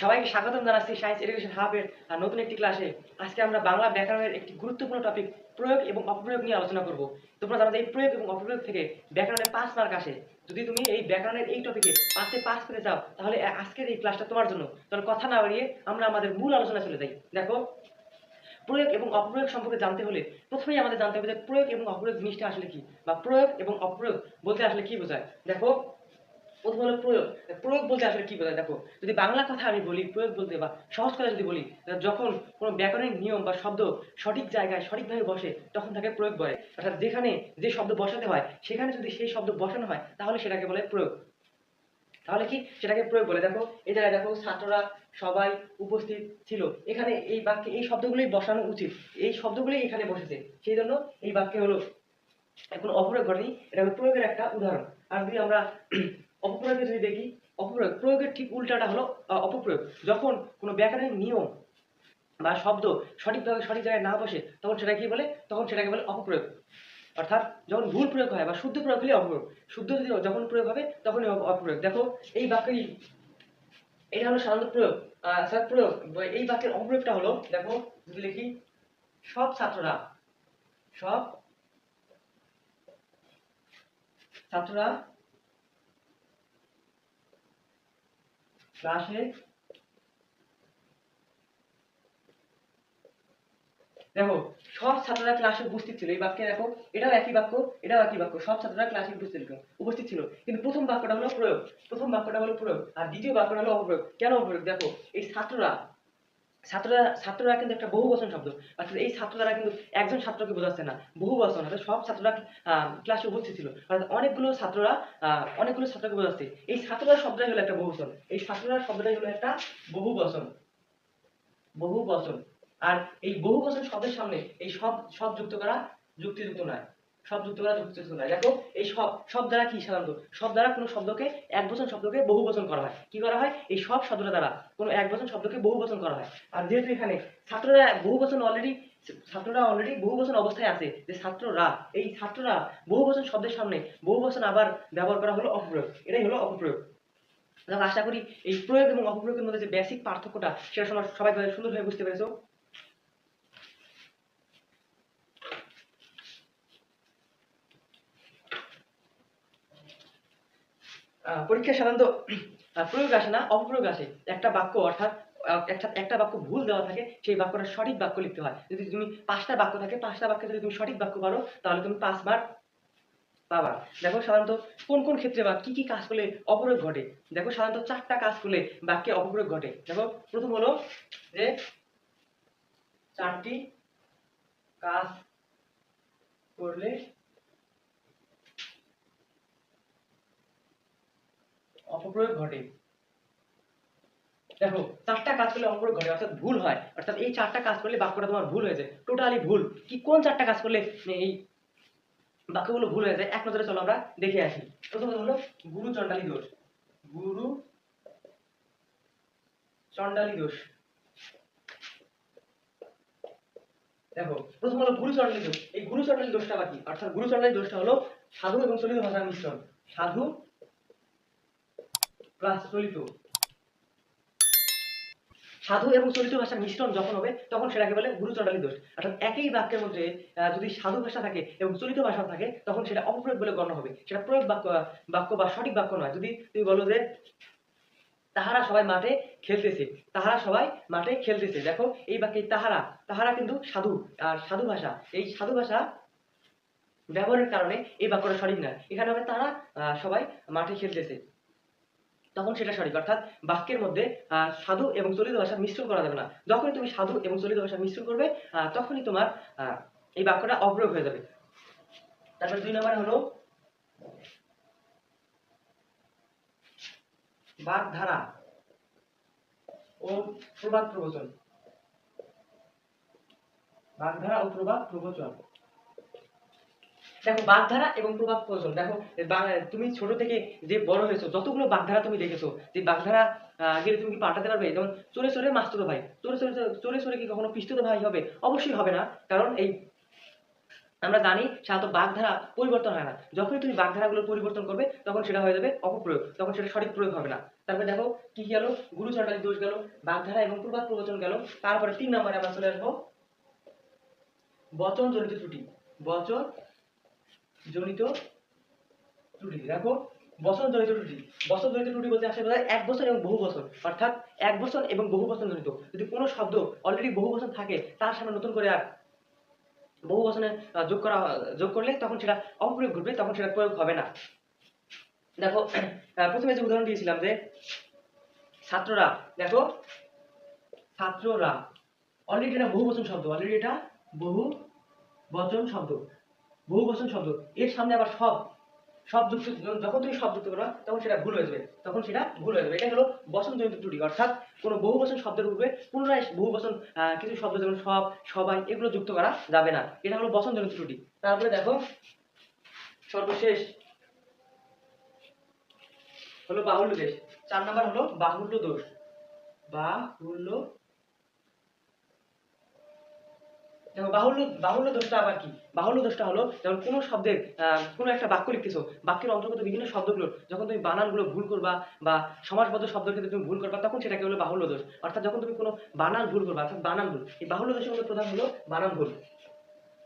সবাইকে স্বাগতম জানাচ্ছি সায়েন্স এডুকেশন হাবের নতুন একটি ক্লাসে আজকে আমরা বাংলা ব্যাকরণের একটি গুরুত্বপূর্ণ টপিক প্রয়োগ এবং অপপ্রয়োগ নিয়ে আলোচনা করব। তোমরা জানো এই প্রয়োগ এবং অপপ্রয়োগ থেকে ব্যাকরণে পাঁচ মার্ক আসে। যদি তুমি এই ব্যাকরণের এই টপিকে পাঁচে পাস পেতে চাও, তাহলে আজকের এই ক্লাসটা তোমার জন্য। তাহলে কথা না বাড়িয়ে আমরা আমাদের মূল আলোচনা চলে যাই। দেখো, প্রয়োগ এবং অপ্রয়োগ সম্পর্কে জানতে হলে প্রথমেই আমাদের জানতে হবে যে প্রয়োগ এবং অপ্রয়োগ জিনিসটা আসলে কি, বা প্রয়োগ এবং অপ্রয়োগ বলতে আসলে কি বোঝায়। দেখো প্রথম হলো প্রয়োগ? প্রয়োগ বলতে আসলে কি বোঝায়? দেখো, যদি বাংলা কথা আমি বলি, প্রয়োগ বলতে বা সহজ কথা যদি বলি যখন কোনো ব্যাকরণিক নিয়ম বা শব্দ সঠিক জায়গায় সঠিকভাবে বসে, তখন তাকে প্রয়োগ বলে। অর্থাৎ যেখানে যে শব্দ বসাতে হয়, সেখানে যদি সেই শব্দ বসানো হয়, তাহলে সেটাকে বলে প্রয়োগ। তাহলে কি? সেটাকে প্রয়োগ বলে। দেখো, এই জায়গায় দেখো, ছাত্ররা সবাই উপস্থিত ছিল। এখানে এই বাক্যে, এই শব্দগুলোই বসানো উচিত। এই শব্দগুলোই এখানে বসেছে। সেই জন্য এই বাক্যে হলো, এখন অপপ্রয়োগ ঘটেনি, এটা হলো প্রয়োগের একটা উদাহরণ। আর যদি আমরা অপপ্রয়োগে যদি দেখি, অপপ্রয়োগ, প্রয়োগের ঠিক উল্টাটা হলো অপপ্রয়োগ। যখন কোনো ব্যাকরণিক নিয়ম বা শব্দ সঠিকভাবে সঠিক জায়গায় না বসে, তখন সেটা কি বলে? তখন সেটাকে বলে অপপ্রয়োগ। অর্থাৎ যখন ভুল প্রয়োগ হয় বা শুদ্ধ প্রয়োগ হলে অপপ্রয়োগ। শুদ্ধ যদি যখন প্রয়োগ হবে, তখনই অপপ্রয়োগ। দেখো, এই বাক্যই এটা হলো সাধারণত প্রয়োগ। স্যার প্রয়োগ। এই বাক্যের অপপ্রয়োগটা হলো, দেখো, যদি লিখি, সব ছাত্ররা সব ছাত্ররা ক্লাসে দেখো, সব ছাত্ররা ক্লাসে উপস্থিত ছিল। এই বাক্যে দেখো, এটাও একই বাক্য, এটাও একই বাক্য। সব ছাত্ররা ক্লাসে উপস্থিত ছিল উপস্থিত ছিল। কিন্তু প্রথম বাক্যটা হলো প্রয়োগ। প্রথম বাক্যটা হলো প্রয়োগ। আর দ্বিতীয় বাক্যটা হলো অপ্রয়োগ। কেন অপ্রয়োগ? দেখো, এই ছাত্ররা ছাত্ররা ছাত্ররা কিন্তু একটা বহু বচন শব্দ। অর্থাৎ এই ছাত্ররা কিন্তু একজন ছাত্রকে বোঝাচ্ছে না। বহু বচন সব ছাত্ররা ক্লাসে উপস্থিত ছিল। অর্থাৎ অনেকগুলো ছাত্ররা অনেকগুলো ছাত্রকে বোঝাচ্ছে। এই ছাত্ররা শব্দটাই হলো একটা বহু বচন এই ছাত্ররা শব্দটাই হলো একটা বহু বচন বহু বচন আর এই বহু বচন শব্দের সামনে এই সব সব যুক্ত করা যুক্তিযুক্ত নয়। সব যুক্ত করা যুক্তিযুক্ত নয় দেখো, এই সব সব দ্বারা কি সাধারণত? সব দ্বারা কোনো শব্দকে এক বচন শব্দকে বহু বচন করা হয়। কি করা হয়? এই সব শব্দটা দ্বারা কোনো এক বচন শব্দকে বহু বচন করা হয়। আর যেহেতু এখানে ছাত্ররা বহু বচন অলরেডি ছাত্ররা অলরেডি বহু বচন অবস্থায় আছে, যে ছাত্ররা, এই ছাত্ররা বহু বচন শব্দের সামনে বহু বচন আবার ব্যবহার করা হলো অপপ্রয়োগ। এটাই হলো অপপ্রয়োগ। আশা করি এই প্রয়োগ এবং অপপ্রয়োগের মধ্যে যে বেসিক পার্থক্যটা, সেটা সবাই সুন্দরভাবে বুঝতে পেরেছ। পরীক্ষায় সাধারণত প্রয়োগ আসে না, অপপ্রয়োগ আসে। একটা বাক্য অর্থাৎ, একটা একটা বাক্য ভুল দেওয়া থাকে, সেই বাক্যটা সঠিক বাক্য লিখতে হয়। যদি তুমি পাঁচটা বাক্য থাকে, পাঁচটা বাক্যে যদি তুমি সঠিক বাক্য পারো, তাহলে তুমি পাঁচবার পাবা। দেখো সাধারণত কোন কোন ক্ষেত্রে বা কি কি কাজ করলে অপপ্রয়োগ ঘটে? দেখো সাধারণত চারটা কাজ করলে বাক্যে অপপ্রয়োগ ঘটে। দেখো, প্রথম হলো যে চারটি কাজ করলে অপপ্রয়োগ ঘটে। দেখো, চারটা কাজ করলে অপপ্রয়োগ ঘটে, অর্থাৎ ভুল হয়। অর্থাৎ এই চারটা কাজ করলে বাক্যটা তোমার ভুল হয়েছে টোটালি ভুল। কি কোন চারটা কাজ করলে এই বাক্যগুলো ভুল হয়ে যায়? এক নজরে চলো আমরা দেখে আসি। প্রথমত হলো গুরু চণ্ডালী দোষ। গুরু চণ্ডালী দোষ। দেখো, প্রথম হলো গুরু চণ্ডালী দোষ। এই গুরু চণ্ডালী দোষটা বাকি অর্থাৎ গুরু চণ্ডালী দোষটা হলো সাধু এবং চলিত ভাষার মিশ্রণ। সাধু প্লাস চলিত সাধু এবং চলিত ভাষার মিশ্রণ যখন হবে, তখন সেটাকে বলে গুরু চণ্ডালী দোষ। অর্থাৎ একই বাক্যের মধ্যে যদি সাধু ভাষা থাকে এবং চলিত ভাষা থাকে, তখন সেটা অপপ্রয়োগ বলে গণ্য হবে। সেটা প্রয়োগ বাক্য বাক্য বা সঠিক বাক্য নয়। যদি তুমি বলো যে, তাহারা সবাই মাঠে খেলতেছে, তাহারা সবাই মাঠে খেলতেছে। দেখো, এই বাক্যে তাহারা তাহারা কিন্তু সাধু, আর সাধু ভাষা। এই সাধু ভাষা ব্যবহারের কারণে এই বাক্যটা সঠিক নয়। এখানে হবে তারা সবাই মাঠে খেলতেছে। তখন সেটা সঠিক। অর্থাৎ বাক্যের মধ্যে সাধু এবং চলিত ভাষার মিশ্রণ করা যাবে না। যখনই তুমি সাধু এবং চলিত ভাষার মিশ্রণ করবে তখনই তোমার এই বাক্যটা অপ্রয়োগ হয়ে যাবে। তারপরে দুই নম্বর হলো, বাগধারা ও প্রবাদ প্রবচন। বাগধারা ও প্রবাদ প্রবচন। দেখো বাগধারা এবং প্রবাদ প্রবচন দেখো তুমি ছোট থেকে যে বড় হয়েছো, যতগুলো বাগধারা তুমি দেখেছ, যে বাগধারা গেলে তুমি কি পাল্টাতে পারবে? যেমন চোরে চোরে মাস্তুতো ভাই। চোরে চোরে চোরে চোরে কি কখনো পিস্তুতো ভাই হবে? অবশ্যই হবে না। কারণ এই, আমরা জানি সাধারণত বাগধারা পরিবর্তন হয় না। যখনই তুমি বাগধারাগুলো পরিবর্তন করবে, তখন সেটা হয়ে যাবে অপপ্রয়োগ। তখন সেটা সঠিক প্রয়োগ হবে না। তারপরে দেখো, কি কি গেল? গুরু চণ্ডালী দোষ গেল, বাগধারা এবং প্রবাদ প্রবচন গেল। তারপরে তিন নম্বরে আমরা চলে আসব। বচন জনিত ত্রুটি। বচন জনিত ত্রুটি দেখো বচন জনিত ত্রুটি। বচন জনিত ত্রুটি বলতে আসলে বোঝায় এক বছর এবং বহু বছর অর্থাৎ এক বছর এবং বহু বছর জনিত। যদি কোনো শব্দ অলরেডি বহু বছর থাকে, তার সামনে নতুন করে আর বহু বচনে যোগ করা, যোগ করলে তখন সেটা অপ্রয়োগ ঘটবে, তখন সেটা প্রয়োগ হবে না। দেখো প্রথমে যে উদাহরণ দিয়েছিলাম যে ছাত্ররা, দেখো, ছাত্ররা অলরেডি এটা বহু বচন শব্দ অলরেডি এটা বহু বচন শব্দ। বহু বচন শব্দ। এর সামনে আবার সব। সব যুক্ত যখন তুমি সব যুক্ত করবা, তখন সেটা ভুল হয়ে যাবে। তখন সেটা ভুল হয়ে যাবে। এটা হলো বচন জনিত ত্রুটি। অর্থাৎ কোনো বহু বচন শব্দের পূর্বে পুনরায় বহু বচন কিছু শব্দ যেমন সব, সবাই, এগুলো যুক্ত করা যাবে না। এটা হলো বচন জনিত ত্রুটি। তারপরে দেখো, সর্বশেষ হলো বাহুল্য দেশ। চার নাম্বার হলো বাহুল্য দোষ। বাহুল্য দেখো বাহুল্য বাহুল্য দোষটা আবার কি? বাহুল্য দোষটা হলো যেমন কোনো শব্দের কোনো একটা বাক্য লিখতেছো, বাক্যের অন্তর্গত বিভিন্ন শব্দগুলো, যখন তুমি বানানগুলো ভুল করবা বা সমাসবদ্ধ শব্দের ক্ষেত্রে তুমি ভুল করবা, তখন সেটাকে হলো বাহুল্য দোষ। অর্থাৎ যখন তুমি কোনো বানান ভুল করবা, অর্থাৎ বানান ভুল, এই বাহুল্য দোষের প্রধান হলো বানান ভুল।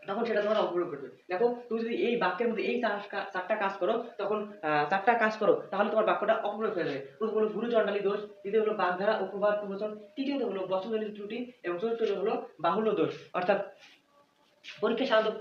তখন সেটা তোমার অপপ্রয়োগ করবে। দেখো, তুমি যদি এই বাক্যের মধ্যে এই চার চারটা কাজ করো, তখন চারটা কাজ করো, তাহলে তোমার বাক্যটা অপপ্রয়োগ হয়ে যাবে। প্রথম হলো গুরু চণ্ডালী দোষ, দ্বিতীয় হলো বাগধারা উপবাদ প্রবচন তৃতীয়ত হলো বচনজনিত ত্রুটি, এবং চতুর্থ হলো বাহুল্য দোষ। অর্থাৎ পরীক্ষায় সাধারণত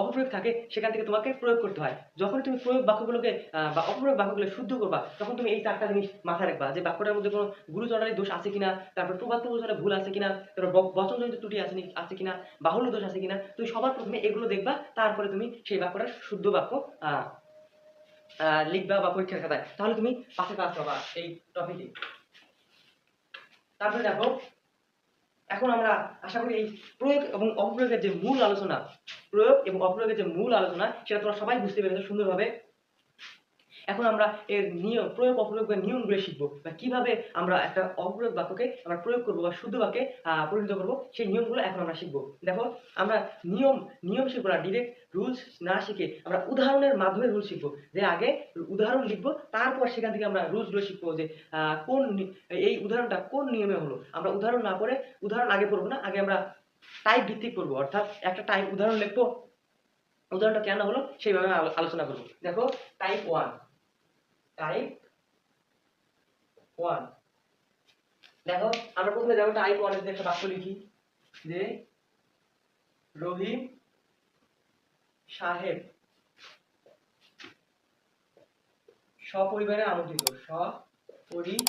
অপপ্রয়োগ থাকে, সেখান থেকে তোমাকে প্রয়োগ করতে হয়। যখন তুমি প্রয়োগ বাক্যগুলোকে বা অপপ্রয়োগ বাক্যগুলো শুদ্ধ করবা, তখন তুমি এই চারটা জিনিস মাথায় রাখবা যে বাক্যটার মধ্যে কোনো গুরুচরণালী দোষ আছে কিনা, তারপর প্রবাদ প্রবচনে ভুল আছে কিনা, তারপর বচনজনিত ত্রুটি আছে আছে কিনা, বাহুল্য দোষ আছে কিনা, তুমি সবার প্রথমে এগুলো দেখবা, তারপরে তুমি সেই বাক্যটার শুদ্ধ বাক্য লিখবা বা পরীক্ষার খাতায়। তাহলে তুমি পাশে পাস পাবা এই টপিকে তারপরে দেখো এখন আমরা আশা করি এই প্রয়োগ এবং অপ্রয়োগের যে মূল আলোচনা, প্রয়োগ এবং অপ্রয়োগের যে মূল আলোচনা, সেটা তোমরা সবাই বুঝতে পেরেছ সুন্দরভাবে। এখন আমরা এর নিয়ম, প্রয়োগ অপ্রয়োগের নিয়মগুলো শিখব বা কীভাবে আমরা একটা অপ্রয়োগ বাক্যকে আমরা প্রয়োগ করব বা শুদ্ধ বাক্যে পরিণত করব, সেই নিয়মগুলো এখন আমরা শিখব। দেখো, আমরা নিয়ম নিয়ম শিখব না ডিরেক্ট রুলস না শিখে আমরা উদাহরণের মাধ্যমে রুল শিখব। যে আগে উদাহরণ লিখব, তারপর সেখান থেকে আমরা রুলসগুলো শিখব যে কোন এই উদাহরণটা কোন নিয়মে হলো? আমরা উদাহরণ না পড়ে উদাহরণ আগে পড়ব না, আগে আমরা টাইপ ভিত্তিক করব অর্থাৎ একটা টাইপ উদাহরণ লিখব, উদাহরণটা কেন হলো সেইভাবে আলোচনা করব। দেখো টাইপ ওয়ান টাইপ ওয়ান দেখো, আমরা প্রথমে দেখো টাইপ ওয়ানের একটা বাক্য লিখি, যে রহিম সাহেব সপরিবারে আমন্ত্রিত সপরিবারে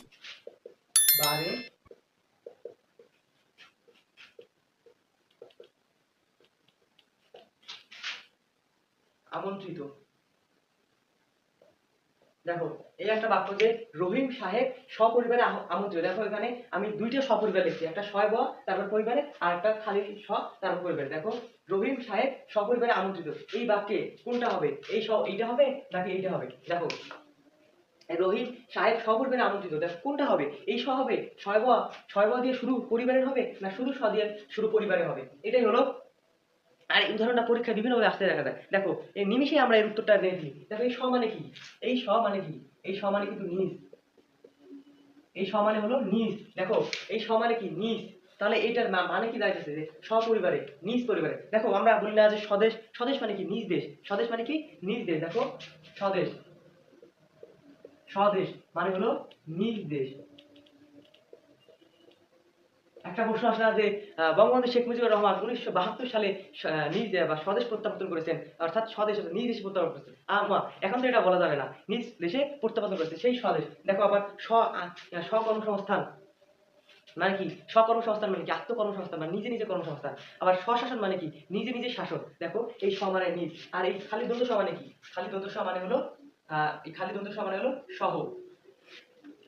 আমন্ত্রিত। দেখো, এই একটা বাক্য যে রহিম সাহেব সপরিবারে আমন্ত্রিত। দেখো এখানে আমি দুইটা সপরিবার লিখছি একটা শয় ব তারপর পরিবারে, আর একটা খালি স তারপর পরিবারে। দেখো, রহিম সাহেব সপরিবারে আমন্ত্রিত। এই বাক্যে কোনটা হবে? এই স এইটা হবে নাকি এইটা হবে? দেখো, রহিম সাহেব সপরিবারে আমন্ত্রিত। দেখো, কোনটা হবে? এই স হবে ছয় ব ছয় ব দিয়ে শুরু পরিবারের হবে, না শুধু স দিয়ে শুরু পরিবারের হবে? এটাই হলো আর এই উদাহরণটা পরীক্ষা বিভিন্নভাবে আসতে দেখা যায়। দেখো, এই নিমিষে আমরা এর উত্তরটা দেখি দেখো, এই স মানে কি? এই স মানে কি? এই স মানে কিন্তু নিজ। এই স মানে হলো নিজ। দেখো, এই স মানে কি? নিজ। তাহলে এইটার মা- মানে কি দাঁড়াইতেছে? যে সপরিবারে, নিজ পরিবারে। দেখো, আমরা বলি না যে স্বদেশ। স্বদেশ মানে কি? নিজ দেশ। স্বদেশ মানে কি? নিজ দেশ। দেখো, স্বদেশ। স্বদেশ মানে হলো নিজ দেশ। একটা প্রশ্ন আসলে যে বঙ্গবন্ধু শেখ মুজিবুর রহমান উনিশশো বাহাত্তর সালে নিজ বা স্বদেশ প্রত্যাবর্তন করেছেন অর্থাৎ স্বদেশ নিজ দেশে প্রত্যাবর্তন করেছেন। আমা এখন তো এটা বলা যাবে না। নিজ দেশে প্রত্যাবর্তন করেছে সেই স্বদেশ। দেখো আবার স্ব স্বকর্মসংস্থান। মানে কি? স্বকর্মসংস্থান মানে কি? আত্মকর্মসংস্থান মানে নিজে নিজে কর্মসংস্থান। আবার স্বশাসন মানে কি? নিজে নিজে শাসন। দেখো এই স মানে নিজ। আর এই খালি দ্বন্দ্ব মানে কি? খালি দ্বন্দ্ব মানে হলো আহ, এই খালি দ্বন্দ্ব মানে হলো সহ।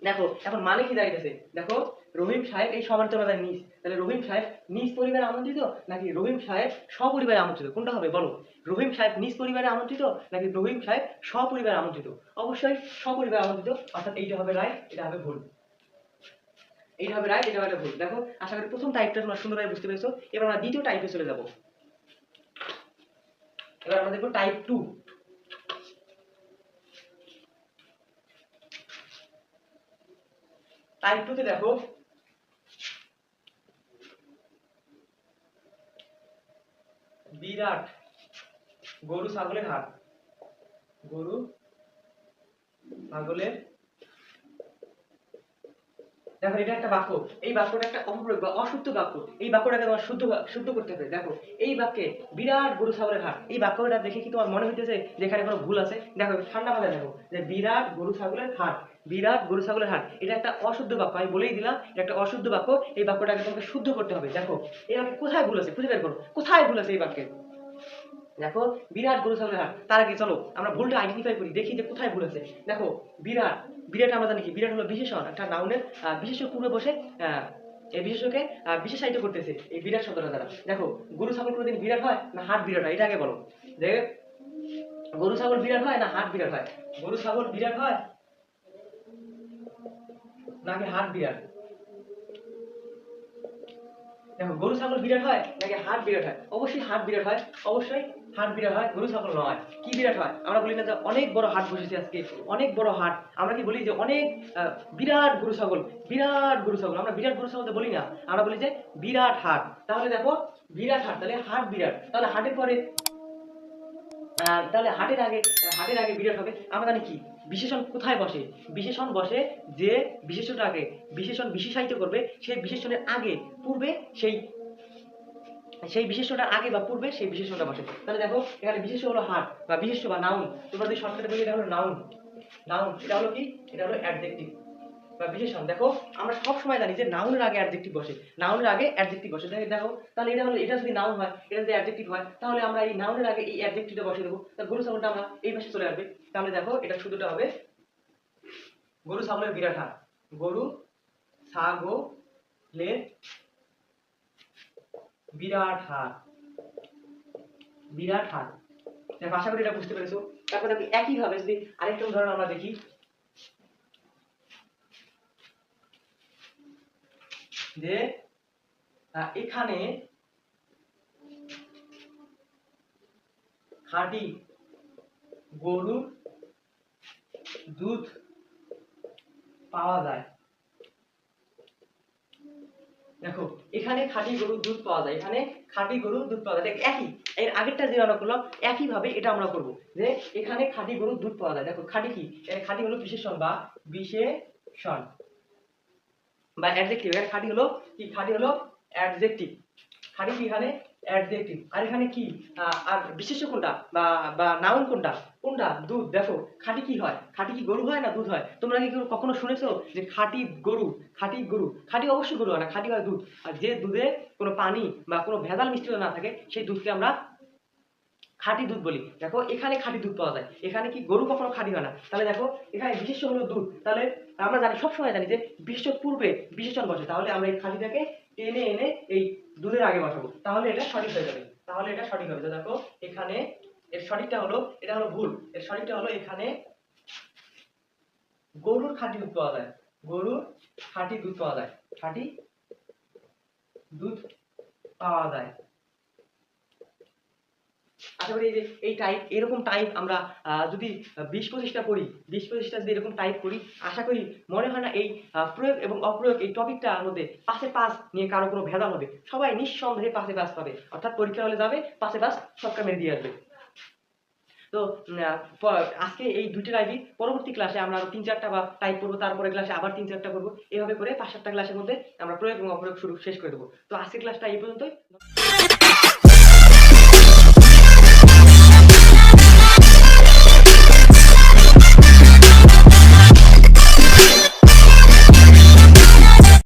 দেখো এখন মানে কি দাঁড়িয়েছে? দেখো রহিম সাহেব এই সমান্তর বাজার নিজ তাহলে রহিম সাহেব নিজ পরিবারে আমন্ত্রিত নাকি রহিম সাহেব সপরিবারে আমন্ত্রিত? কোনটা হবে বলো? রহিম সাহেব নিজ পরিবারে আমন্ত্রিত নাকি রহিম সাহেব সপরিবারে আমন্ত্রিত? অবশ্যই সপরিবারে আমন্ত্রিত, অর্থাৎ এইটা হবে রাইট এটা হবে ভুল। এইটা হবে রাইট এটা হবে ভুল। দেখো, আশা করি প্রথম টাইপটা তোমরা সুন্দরভাবে বুঝতে পেরেছ। এবার আমরা দ্বিতীয় টাইপে চলে যাব। এবার আমরা দেখব টাইপ টু টাইপ টুতে দেখো বিরাট। গরু ছাগলের হাট গরু ছাগলের দেখো, এটা একটা বাক্য। এই বাক্যটা একটা অপপ্রয়োগ বা অশুদ্ধ বাক্য। এই বাক্যটাকে তোমার শুদ্ধ শুদ্ধ করতে হবে। দেখো, এই বাক্যে বিরাট গরু ছাগলের হাট এই বাক্যটা দেখে কি তোমার মনে হইতেছে যে এখানে কোনো ভুল আছে? দেখো ঠান্ডা মাথায় দেখো, যে বিরাট গরু ছাগলের হাট বিরাট গরু ছাগলের হাট এটা একটা অশুদ্ধ বাক্য। আমি বলেই দিলাম, এটা একটা অশুদ্ধ বাক্য। এই বাক্যটাকে তোমাকে শুদ্ধ করতে হবে। দেখো এই বাক্যে কোথায় ভুল আছে খুঁজে বের করো। কোথায় ভুল আছে এই বাক্যে? দেখো, বিরাট গরু ছাগলের হাট তার আগে চলো, আমরা ভুলটা আইডেন্টিফাই করি, দেখি যে কোথায় ভুল আছে দেখো, বিরাট বিরাট আমরা জানি কি? বিরাট হলো বিশেষণ, একটা নাউনের বিশেষ পূর্বে বসে এই বিশেষকে বিশেষায়িত করতেছে এই বিরাট শব্দটা দ্বারা। দেখো, গরু ছাগল কোনোদিন বিরাট হয় না হাট বিরাট হয়? এটা আগে বলো। যে গরু ছাগল বিরাট হয় না হাট বিরাট হয়? গরু ছাগল বিরাট হয় নাকি হাট বিরাট? দেখো, গরু ছাগল বিরাট হয় নাকি হাট বিরাট হয়? অবশ্যই হাট বিরাট হয়। অবশ্যই হাট বিরাট হয়, গরু ছাগল নয়। কি বিরাট হয়? আমরা বলি না যে অনেক বড় হাট বসেছে আজকে, অনেক বড় হাট। আমরা কি বলি যে অনেক বিরাট গরু ছাগল, বিরাট গরু ছাগল। আমরা বিরাট গরু ছাগল বলি না। আমরা বলি যে বিরাট হাট। তাহলে দেখো, বিরাট হাট, তাহলে হাট বিরাট। তাহলে হাটের পরে তাহলে হাটের আগে হাটের আগে বিরাট হবে। আমরা জানি কি? বিশেষণ কোথায় বসে? বিশেষণ বসে যে বিশেষণটাকে, বিশেষণ বিশেষায়িত করবে, সেই বিশেষণের আগে, পূর্বে সেই সেই বিশেষণটার আগে বা পূর্বে, সেই বিশেষণটা বসে তাহলে দেখো, এখানে বিশেষ হলো হাট বা বিশেষ বা নাউন তোমরা যদি শর্টকাটে বলি এটা হলো নাউন নাউন এটা হলো কি? এটা হলো অ্যাডজেক্টিভ বা বিশেষণ। দেখো, আমরা সব সময় জানি যে নাউনের আগে অ্যাডজেক্টিভ বসে। নাউনের আগে অ্যাডজেক্টিভ বসে। দেখো, তাহলে এটা হলো, এটা যদি নাউন হয়, এটা যদি অ্যাডজেক্টিভ হয়, তাহলে আমরা এই নাউনের আগে এই অ্যাডজেক্টিভটা বসে দেবো। তাহলে গরু ছাগলটা আমরা এই পাশে চলে আসবে। তাহলে দেখো, এটা শুধুটা হবে গরু ছাগলের বিরাট হাট গরু ছাগলের বিরাট হাট বিরাট দেখো, আশা করি এটা বুঝতে পেরেছ। তারপর দেখো যদি আরেকটা উদাহরণ আমরা দেখি। যে এখানে খাঁটি গরুর দুধ পাওয়া যায়। দেখো, এখানে খাঁটি গরুর দুধ পাওয়া যায়, এখানে খাঁটি গরুর দুধ পাওয়া যায়। একই, এর আগেরটা যে আমরা করলাম একই ভাবে এটা আমরা করব। যে এখানে খাঁটি গরুর দুধ পাওয়া যায়। দেখো, খাঁটি কি? খাঁটি হলো বিশেষণ বা? বিশেষণ বা অ্যাডজেক্টিভ এখানে খাঁটি হলো কি? খাঁটি হলো অ্যাডজেক্টিভ খাঁটি কি এখানে? অ্যাডজেক্টিভ আর এখানে কি? আর বিশেষ্য কোনটা? বা বা নাউন কোনটা? কোনটা? দুধ। দেখো, খাঁটি কি হয়? খাঁটি কি গরু হয় না দুধ হয়? তোমরা কি কখনো শুনেছো যে খাঁটি গরু খাঁটি গরু? খাঁটি অবশ্যই গরু হয় না, খাঁটি হয় দুধ। আর যে দুধে কোনো পানি বা কোনো ভেজাল মিশ্রিত না থাকে, সেই দুধকে আমরা খাঁটি দুধ বলি। দেখো, এখানে খাঁটি দুধ পাওয়া যায়। এখানে কি গরু কখনো খাঁটি হয় না? তাহলে দেখো, এখানে বিশেষ হলো দুধ। তাহলে আমরা জানি, সবসময় জানি যে বিশেষণ পূর্বে বিশেষণ বসে। তাহলে আমরা এই খাঁটিটাকে টেনে এনে এই দুধের আগে বসাবো। তাহলে এটা সঠিক হয়ে যাবে। তাহলে এটা সঠিক হবে। দেখো, এখানে এর সঠিকটা হলো, এটা হলো ভুল। এর সঠিকটা হলো এখানে গরুর খাঁটি দুধ পাওয়া যায়। গরুর খাঁটি দুধ পাওয়া যায়। খাঁটি দুধ পাওয়া যায়। আশা করি যে এই টাইপ এরকম টাইপ আমরা যদি বিশ পঁচিশটা করি, বিশ পঁচিশটা যদি এরকম টাইপ করি, আশা করি মনে হয় না এই প্রয়োগ এবং অপ্রয়োগ এই টপিকটার মধ্যে পাশে পাস নিয়ে কারও কোনো ভেদাল হবে। সবাই নিঃসন্দেহে পাশে পাবে। অর্থাৎ পরীক্ষা হলে যাবে, পাশে পাস সবটা মেরে দিয়ে আসবে। তো আজকে এই দুটি লাইভই পরবর্তী ক্লাসে আমরা তিন চারটা বা টাইপ করব তারপরে ক্লাসে আবার তিন চারটা করব। এভাবে করে পাঁচ সাতটা ক্লাসের মধ্যে আমরা প্রয়োগ এবং অপ্রয়োগ শুরু, শেষ করে দেবো। তো আজকের ক্লাসটা এই পর্যন্তই।